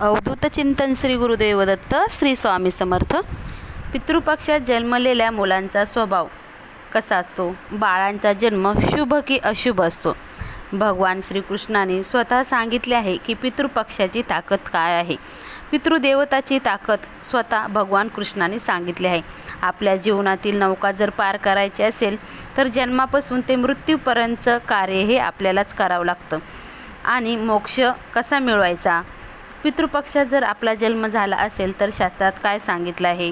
अवधूत चिंतन श्री गुरुदेव दत्त श्री स्वामी समर्थ. पितृपक्षात जन्मलेल्या मुलांचा स्वभाव कसा असतो? बाळांचा जन्म शुभ की अशुभ असतो? भगवान श्रीकृष्णाने स्वतः सांगितले आहे की पितृपक्षाची ताकद काय आहे? पितृदेवताची ताकद स्वतः भगवान कृष्णाने सांगितले आहे. आपल्या जीवनातील नौका जर पार करायची असेल तर जन्मापासून ते मृत्यूपर्यंतचं कार्य हे आपल्यालाच करावं लागतं. आणि मोक्ष कसा मिळवायचा? पितृपक्षात जर आपला जन्म झाला असेल तर शास्त्रात काय सांगितलं आहे?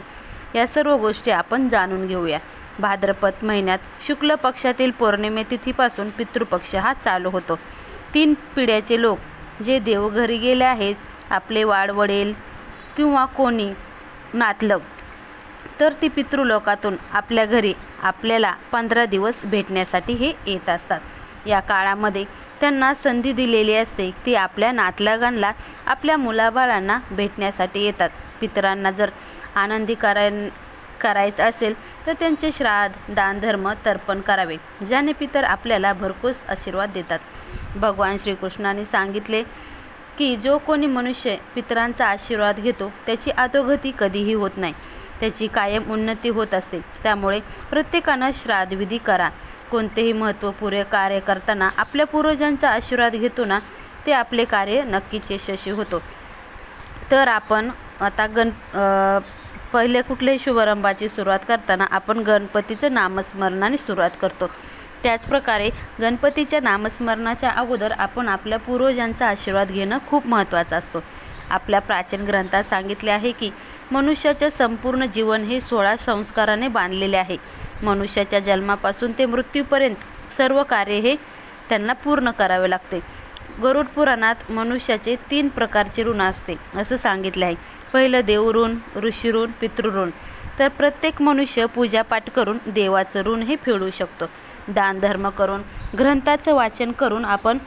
या सर्व गोष्टी आपण जाणून घेऊया. भाद्रपद महिन्यात शुक्ल पक्षातील पौर्णिमे तिथीपासून पितृपक्ष हा चालू होतो. तीन पिढ्याचे लोक जे देवघरी गेले आहेत आपले वाडवडेल किंवा कोणी नातलग तर ती पितृलोकातून आपल्या घरी आपल्याला पंधरा दिवस भेटण्यासाठी हे येत असतात. या काळामध्ये त्यांना संधी दिलेली असते ती आपल्या नातलगांना आपल्या मुलाबाळांना भेटण्यासाठी येतात. पितरांना जर आनंदी कराय करायचं असेल तर त्यांचे श्राद्ध दानधर्म तर्पण करावे ज्याने पितर आपल्याला भरकोस आशीर्वाद देतात. भगवान श्रीकृष्णाने सांगितले की जो कोणी मनुष्य पितरांचा आशीर्वाद घेतो त्याची अधोगती कधीही होत नाही. त्याची कायम उन्नती होत असते. त्यामुळे प्रत्येकानं श्राद्धविधी करा. कोणतेही महत्त्वपूर्ण कार्य करताना आपल्या पूर्वजांचा आशीर्वाद घेतो ना ते आपले कार्य नक्कीच यशस्वी होतो. तर आपण आता गण पहिले कुठल्याही शुभारंभाची सुरुवात करताना आपण गणपतीचं नामस्मरणाने सुरुवात करतो. त्याचप्रकारे गणपतीच्या नामस्मरणाच्या अगोदर आपण आपल्या पूर्वजांचा आशीर्वाद घेणं खूप महत्त्वाचं असतो. आपल्या प्राचीन ग्रंथात सांगितले आहे की मनुष्याचे संपूर्ण जीवन हे सोळा संस्काराने बांधलेले आहे. मनुष्याच्या जन्मापासून ते मृत्यूपर्यंत सर्व कार्य हे त्यांना पूर्ण करावे लागते. गरुड पुराणात मनुष्याचे तीन प्रकारचे ऋण असते असं सांगितले आहे. पहिलं देवऋण ऋषीऋण पितृऋण. तर प्रत्येक मनुष्य पूजापाठ करून देवाचं ऋण हे फेडू शकतो. दानधर्म करून ग्रंथाचं वाचन करून आपण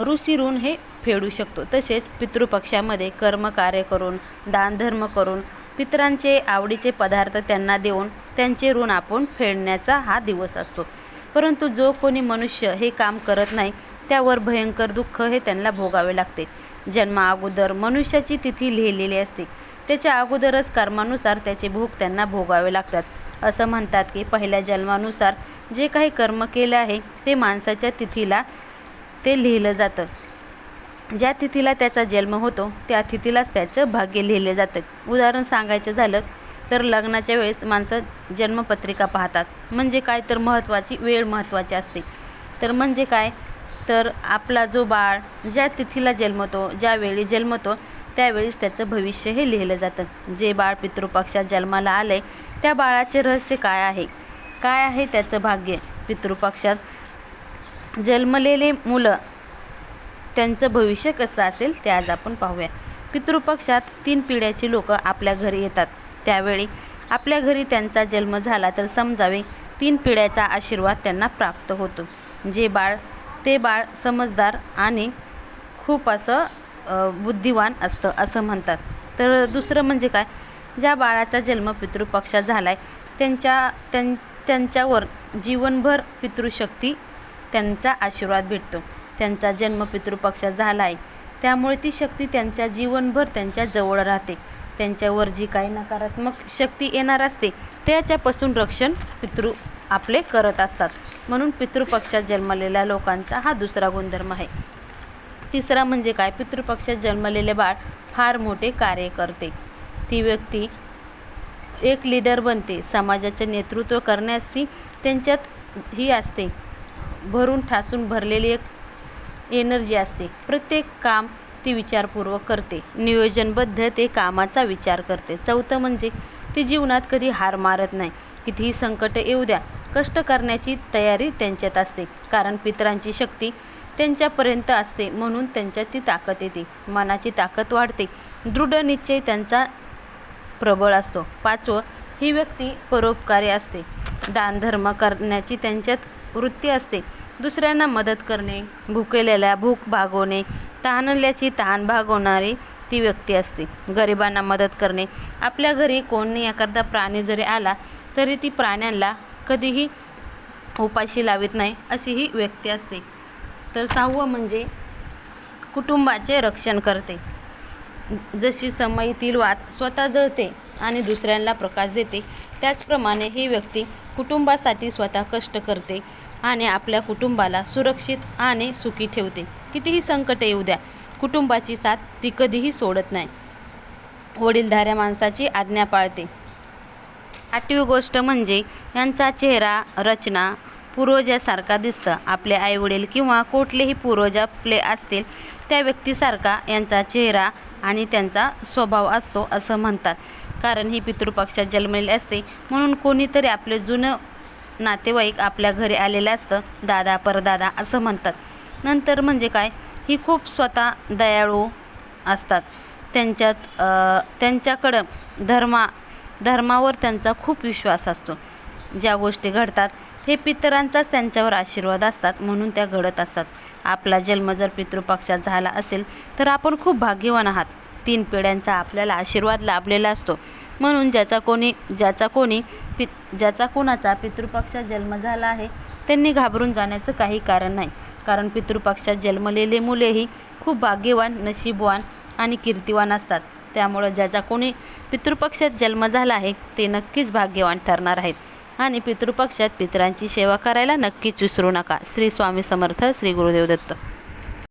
ऋण हे फेडू शकतो. तसेच पितृपक्षामध्ये कर्मकार्य करून दानधर्म करून पितरांचे आवडीचे पदार्थ त्यांना देऊन त्यांचे ऋण आपण फेडण्याचा हा दिवस असतो. परंतु जो कोणी मनुष्य हे काम करत नाही त्यावर भयंकर दुःख हे त्यांना भोगावे लागते. जन्मा अगोदर मनुष्याची तिथी लिहिलेली असते. त्याच्या अगोदरच कर्मानुसार त्याचे भोग त्यांना भोगावे लागतात. असं म्हणतात की पहिल्या जन्मानुसार जे काही कर्म केलं आहे ते माणसाच्या तिथीला ते लिहिलं जातं. ज्या तिथीला त्याचा जन्म होतो त्या तिथीलाच त्याचं भाग्य लिहिले जातं. उदाहरण सांगायचं झालं तर लग्नाच्या वेळेस माणसं जन्मपत्रिका पाहतात. म्हणजे काय? तर महत्त्वाची वेळ महत्त्वाची असते. तर म्हणजे काय? तर आपला जो बाळ ज्या तिथीला जन्मतो ज्या वेळी जन्मतो त्यावेळीच त्याचं भविष्य हे लिहिलं जातं. जे बाळ पितृपक्षात जन्माला आलं आहे त्या बाळाचे रहस्य काय आहे? काय आहे त्याचं भाग्य पितृपक्षात? जन्मलेले मुलं त्यांचं भविष्य कसं असेल ते आज आपण पाहूया. पितृपक्षात तीन पिढ्याची लोक आपल्या घरी येतात. त्यावेळी आपल्या घरी त्यांचा जन्म झाला तर समजावे तीन पिढ्याचा आशीर्वाद त्यांना प्राप्त होतो. जे बाळ ते बाळ समजदार आणि खूप असं बुद्धिवान असतं असं म्हणतात. तर दुसरं म्हणजे काय? ज्या बाळाचा जन्म पितृपक्षात झाला आहे त्यांच्या त्यां त्यांच्यावर जीवनभर पितृशक्ती त्यांचा आशीर्वाद भेटतो. त्यांचा जन्म पितृपक्षात झाला आहे त्यामुळे ती शक्ती त्यांच्या जीवनभर त्यांच्या जवळ राहते. त्यांच्यावर जी काही नकारात्मक शक्ती येणार असते त्याच्यापासून रक्षण पितृ आपले करत असतात. म्हणून पितृपक्षात जन्मलेल्या लोकांचा हा दुसरा गुणधर्म आहे. तिसरा म्हणजे काय? पितृपक्षात जन्मलेले बाळ फार मोठे कार्य करते. ती व्यक्ती एक लीडर बनते. समाजाचे नेतृत्व करण्याची त्यांच्यात ही असते. भरून ठासून भरलेली एक एनर्जी असते. प्रत्येक काम ती विचारपूर्वक करते. नियोजनबद्ध ते कामाचा विचार करते. चौथं म्हणजे ती जीवनात कधी हार मारत नाही. कितीही संकट येऊ द्या कष्ट करण्याची तयारी त्यांच्यात असते. कारण पितरांची शक्ती त्यांच्यापर्यंत असते म्हणून त्यांच्यात ती ताकद येते. मनाची ताकद वाढते. दृढ निश्चय त्यांचा प्रबळ असतो. पाचवं ही व्यक्ती परोपकारी असते. दानधर्म करण्याची त्यांच्यात वृत्ती असते. दुसऱ्यांना मदत करणे भुकेलेल्या भूक भागवणे तहानल्याची तहान भागवणारी ती व्यक्ती असते. गरिबांना मदत करणे. आपल्या घरी कोणी एखादा प्राणी जरी आला तरी ती प्राण्यांना कधीही उपाशी लावित नाही अशी ही व्यक्ती असते. तर सहावं म्हणजे कुटुंबाचे रक्षण करते. जशी समयतील वात स्वतः जळते आणि दुसऱ्यांना प्रकाश देते त्याचप्रमाणे ही व्यक्ती कुटुंबासाठी स्वतः कष्ट करते. आणि आपल्या कुटुंबाला सुरक्षित आणि सुखी ठेवते. कितीही संकट येऊ द्या कुटुंबाची साथ ती कधीही सोडत नाही. वडीलधाऱ्या माणसाची आज्ञा पाळते. आठवी गोष्ट म्हणजे यांचा चेहरा रचना पूर्वजासारखा दिसतं. आपले आईवडील किंवा कुठलेही पूर्वज आपले असतील त्या व्यक्तीसारखा यांचा चेहरा आणि त्यांचा स्वभाव असतो असं म्हणतात. कारण ही पितृपक्षात जन्मलेली असते म्हणून कोणीतरी आपले जुनं नातेवाईक आपल्या घरी आलेलं असतं. दादा परदादा असं म्हणतात. नंतर म्हणजे काय? ही खूप स्वतः दयाळू असतात. त्यांच्यात त्यांच्याकडं धर्मा धर्मावर त्यांचा खूप विश्वास असतो. ज्या गोष्टी घडतात हे पितरांचाच त्यांच्यावर आशीर्वाद असतात म्हणून त्या घडत असतात. आपला जन्म जर पितृपक्षात झाला असेल तर आपण खूप भाग्यवान आहात. तीन पिढ्यांचा आपल्याला आशीर्वाद लाभलेला असतो. म्हणून ज्याचा कोणी ज्याचा कोणी पि ज्याचा कोणाचा पितृपक्षात जन्म झाला आहे त्यांनी घाबरून जाण्याचं काही कारण नाही. कारण पितृपक्षात जन्मलेले मुलेही खूप भाग्यवान नशीबवान आणि कीर्तिवान असतात. त्यामुळं ज्याचा कोणी पितृपक्षात जन्म झाला आहे ते नक्कीच भाग्यवान ठरणार आहेत. आणि पितृपक्षात पितरांची सेवा करायला नक्कीच विसरू नका. श्री स्वामी समर्थ श्री गुरुदेव दत्त.